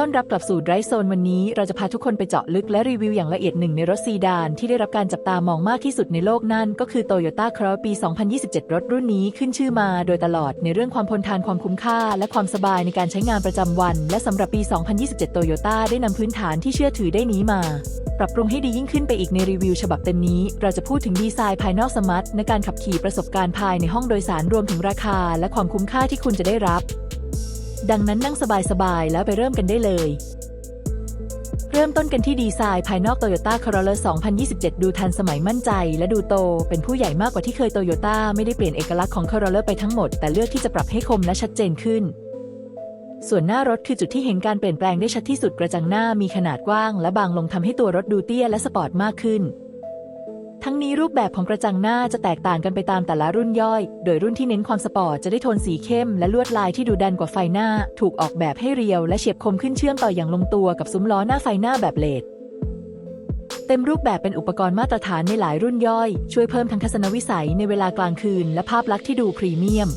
ต้อนรับกลับสู่ Drive Zone วันนี้เราจะพาทุกคนไปเจาะลึกและรีวิวอย่างละเอียดหนึ่งในรถซีดานที่ได้รับการจับตามองมากที่สุดในโลกนั่นก็คือ Toyota Corolla ปี 2027 รถรุ่นนี้ขึ้นชื่อมาโดยตลอดในเรื่องความทนทานความคุ้มค่า และความสบายในการใช้งานประจำวัน และสำหรับปี 2027 Toyota ได้นำพื้นฐานที่เชื่อถือได้นี้มา ปรับปรุงให้ดียิ่งขึ้นไปอีกในรีวิว ฉบับเต็มนี้ เราจะพูดถึงดีไซน์ภายนอกสมาร์ทในการขับขี่ประสบการณ์ภายในห้องโดยสารรวมถึงราคา และความคุ้มค่าที่คุณจะได้รับ ดังนั้นนั่งสบายๆ แล้วไปเริ่มกันได้เลย เริ่มต้นกันที่ดีไซน์ภายนอก Toyota Corolla 2027 ดูทันสมัยมั่นใจ และดูโต เป็นผู้ใหญ่มากกว่าที่เคย Toyota ไม่ได้เปลี่ยนเอกลักษณ์ของ Corolla ไปทั้งหมด แต่เลือกที่จะปรับให้คมและชัดเจนขึ้น ส่วนหน้ารถคือจุดที่เห็นการเปลี่ยนแปลงได้ชัดที่สุดกระจังหน้ามีขนาดกว้าง และบางลงทำให้ตัวรถดูเตี้ยและสปอร์ตมากขึ้น ทั้งนี้รูปแบบของกระจังหน้าจะแตกต่างกันไปตามแต่ละรุ่นย่อย โดยรุ่นที่เน้นความสปอร์ตจะได้โทนสีเข้มและลวดลายที่ดูดันกว่าไฟหน้า ถูกออกแบบให้เรียวและเฉียบคมขึ้นเชื่อมต่ออย่างลงตัวกับซุ้มล้อหน้าไฟหน้าแบบเลดเต็มรูปแบบเป็นอุปกรณ์มาตรฐานในหลายรุ่นย่อย ช่วยเพิ่มทั้งทัศนวิสัยในเวลากลางคืน และภาพลักษณ์ที่ดูพรีเมียม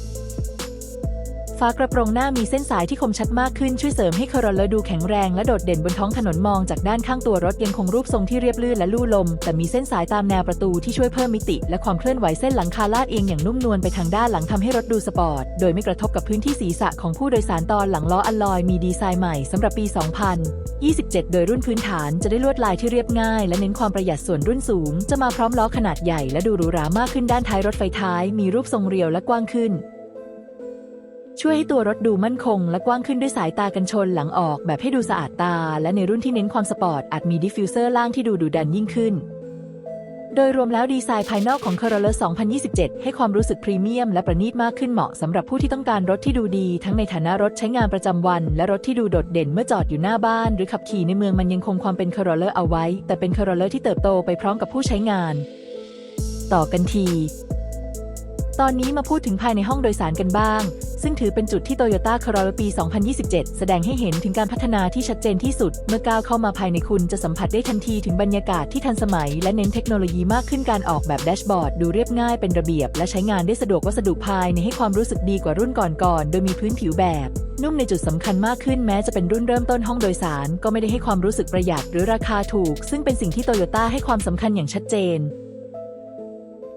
ฝากระโปรงหน้ามีเส้นสายที่คมชัดมากขึ้นช่วยเสริมให้คารอลเลดูแข็งแรงและโดดเด่นบนท้องถนนมองจากด้านข้างตัวรถยังคงรูปทรงที่เรียบลื่นและลู่ลม แต่มีเส้นสายตามแนวประตูที่ช่วยเพิ่มมิติ และความเคลื่อนไหวเส้นหลังคาลาดเอียงอย่างนุ่มนวลไปทางด้านหลังทำให้รถดูสปอร์ต โดยไม่กระทบกับพื้นที่ศีรษะของผู้โดยสารตอนหลังล้ออัลลอยมีดีไซน์ใหม่สำหรับปี 2027 โดยรุ่นพื้นฐานจะได้ลวดลายที่เรียบง่าย และเน้นความประหยัดส่วนรุ่นสูง จะมาพร้อมล้อขนาดใหญ่และดูหรูหรามากขึ้นด้านท้ายรถไฟท้าย มีรูปทรงเรียวและกว้างขึ้น ช่วยให้ตัวรถดูมั่นคง และกว้างขึ้นด้วยสายตากันชนหลังออกแบบให้ดูสะอาดตา และในรุ่นที่เน้นความสปอร์ตอาจมีดิฟฟิวเซอร์ล่างที่ดูดุดันยิ่งขึ้น โดยรวมแล้วดีไซน์ภายนอกของ Corolla 2027 ให้ความรู้สึกพรีเมียมและประณีตมากขึ้นเหมาะสำหรับผู้ที่ต้องการรถที่ดูดี ทั้งในฐานะรถใช้งานประจำวัน และรถที่ดูโดดเด่นเมื่อจอดอยู่หน้าบ้าน หรือขับขี่ในเมืองมันยังคงความเป็น Corolla เอาไว้ แต่เป็น Corolla ที่เติบโตไปพร้อมกับผู้ใช้งาน ต่อกันที ตอนนี้มาพูดถึงภายในห้องโดยสารกันบ้าง ซึ่งถือเป็นจุดที่ Toyota Corolla ปี 2027 แสดงให้เห็นถึงการพัฒนาที่ชัดเจนที่สุด เมื่อก้าวเข้ามาภายในคุณจะสัมผัสได้ทันทีถึงบรรยากาศที่ทันสมัย และเน้นเทคโนโลยีมากขึ้นการออกแบบแดชบอร์ดดูเรียบง่ายเป็นระเบียบ และใช้งานได้สะดวกวัสดุภายในให้ความรู้สึกดีกว่ารุ่นก่อนๆโดยมีพื้นผิวแบบ นุ่มในจุดสำคัญมากขึ้นแม้จะเป็นรุ่นเริ่มต้นห้องโดยสาร ก็ไม่ได้ให้ความรู้สึกประหยัดหรือราคาถูก ซึ่งเป็นสิ่งที่โตโยต้าให้ความสำคัญอย่างชัดเจน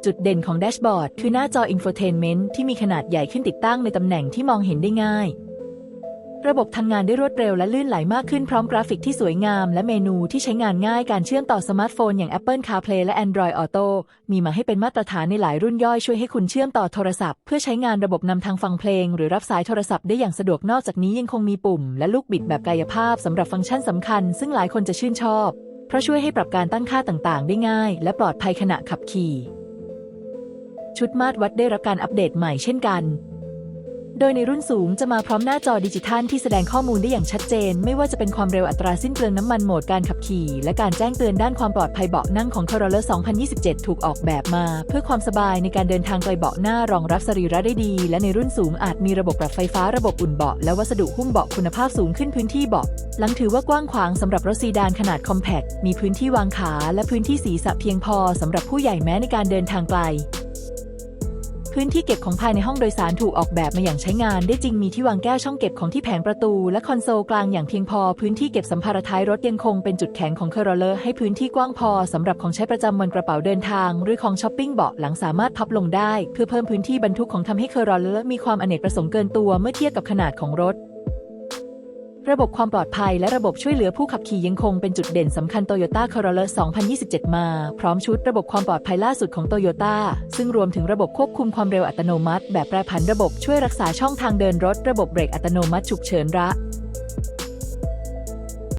จุดเด่นของแดชบอร์ดคือหน้าจออินโฟเทนเมนต์ที่มีขนาดใหญ่ขึ้นติดตั้งในตำแหน่งที่มองเห็นได้ง่าย ระบบทำงานได้รวดเร็วและลื่นไหลมากขึ้นพร้อมกราฟิกที่สวยงาม และเมนูที่ใช้งานง่ายการเชื่อมต่อสมาร์ทโฟนอย่าง Apple CarPlay และ Android Auto มีมาให้เป็นมาตรฐานในหลายรุ่นย่อยช่วยให้คุณเชื่อมต่อโทรศัพท์ เพื่อใช้งานระบบนำทางฟังเพลง หรือรับสายโทรศัพท์ได้อย่างสะดวกนอกจากนี้ยังคงมีปุ่ม และลูกบิดแบบกายภาพสำหรับฟังก์ชันสำคัญ ซึ่งหลายคนจะชื่นชอบ เพราะช่วยให้ปรับการตั้งค่าต่างๆ ได้ง่าย และปลอดภัยขณะขับขี่ ชุดมาตรวัดได้รับการอัปเดตใหม่เช่นกัน โดยในรุ่นสูงจะมาพร้อมหน้าจอดิจิทัลที่แสดงข้อมูลได้อย่างชัดเจน ไม่ว่าจะเป็นความเร็วอัตราสิ้นเปลืองน้ำมันโหมดการขับขี่ และการแจ้งเตือนด้านความปลอดภัยเบาะนั่งของ Corolla 2027 ถูกออกแบบมา เพื่อความสบายในการเดินทางไกลเบาะหน้ารองรับสรีระได้ดี และในรุ่นสูงอาจมีระบบปรับไฟฟ้าระบบอุ่นเบาะและวัสดุหุ้มเบาะคุณภาพสูงขึ้นพื้นที่เบาะหลังถือว่ากว้างขวางสำหรับรถซีดานขนาดคอมแพคมีพื้นที่วางขาและพื้นที่ศีรษะเพียงพอสำหรับผู้ใหญ่แม้ในการเดินทางไกล พื้นที่เก็บของภายในห้องโดยสารถูกออกแบบมาอย่างใช้งานได้จริงมีที่วางแก้วช่องเก็บของที่แผงประตู และคอนโซลกลางอย่างเพียงพอ พื้นที่เก็บสัมภาระท้ายรถยังคงเป็นจุดแข็งของเคอร์เลอร์ให้พื้นที่กว้างพอสำหรับของใช้ประจำวันกระเป๋าเดินทาง หรือของช้อปปิ้งเบาะหลังสามารถพับลงได้ เพื่อเพิ่มพื้นที่บรรทุกของทำให้เคอร์เลอร์มีความอเนกประสงค์เกินตัวเมื่อเทียบกับขนาดของรถ ระบบความปลอดภัยและระบบช่วยเหลือผู้ขับขี่ยังคงเป็นจุดเด่นสำคัญ Toyota Corolla 2027 มา พร้อมชุดระบบความปลอดภัยล่าสุดของ Toyota ซึ่งรวมถึงระบบควบคุมความเร็วอัตโนมัติ แบบแปรผันระบบช่วยรักษาช่องทางเดินรถ ระบบเบรกอัตโนมัติฉุกเฉินระ